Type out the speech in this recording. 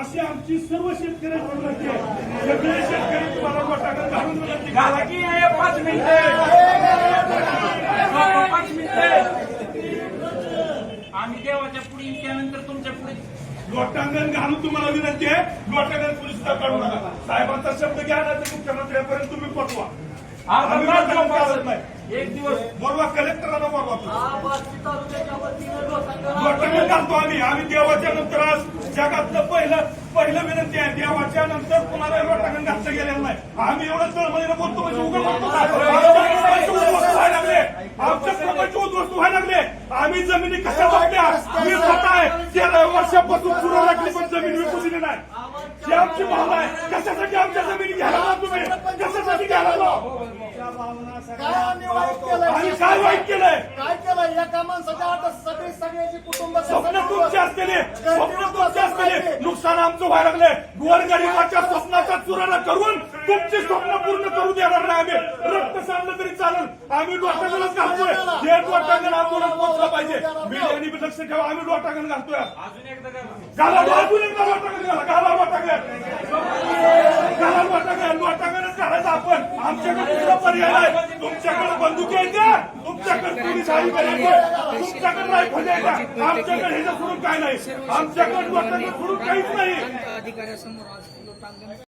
अशी आमची सर्व शेतकऱ्यांची विनंती आहे सगळे शेतकरी तुम्हाला गोटाकडे घालून विनंती करा. झाला की पाच मिनिटे पाच मिनिटे आम्ही देवाच्या पुढे त्यानंतर तुमच्यापुढे. लोटांगण घालून तुम्हाला विनंती आहे लोटांगण पोलीस काढू नका. साहेबांचा शब्द घ्या ना तर मुख्यमंत्र्यापर्यंत तुम्ही पोचवा. आम्ही एक दिवस. बोलवा कलेक्टरांना बोलवा तुम्ही. घालतो आम्ही. आम्ही देवाच्या नंतर आज जगातलं पहिलं पहिलं विनंती आहे. देवाच्या नंतर कुणाला लोटांगण घातलं गेलेलं नाही. आम्ही एवढं तळमळीनं बोलतो म्हणजे उघड बोलतो? आमच्या प्रपंच उद्ध्वस्त व्हायला लागले. आमच्या प्रपंच उद्ध्वस्त व्हायला लागले. आम्ही जमिनी कशा बघल्या मी स्वतः आहे. तेरा वर्षापासून सुरू लागली पण जमीन विकू दिली नाही. ही आमची भावना आहे. कशासाठी आमच्या जमिनी घ्यायला तुम्ही? कशासाठी घ्यायला लागला? काय आम्ही वाईट केलंय? आम्ही काय वाईट केलंय? काय केलंय? या कामांसाठी सगळ्याची कुटुंब स्वप्न तुमचे असलेले स्वप्न तुमचे असलेले नुकसान आमचं व्हायला लागले गोरगरिबाच्या स्वप्नाचा चुराणा करून तुमची स्वप्न पूर्ण करू देणार नाही आम्ही. रक्त सांडलं तरी चालेल. आम्ही लोटांगणच घालतोय. हे लोटांगण आंदोलन पोहोचलं पाहिजे. मीडियाने बी लक्ष ठेवा. आम्ही लोटांगण घालतोय. अजून एकदा करा घाला अजून एकदा लोटांगण घाला. घाला लोटांगण घाला लोटांगण लोटांगणच घालायचं आपण. आमच्याकडे पर्याय नाही. तुमच्याकडे बंदुकी आहे का? तुमच्याकडे पोलीस अधिकारी आहे का? तुमच्याकडे रायफल आहे का? आमच्याकडे सोडून काय नाही? आमच्याकडे सोडून काहीच नाही. अधिकाऱ्यासमोर आज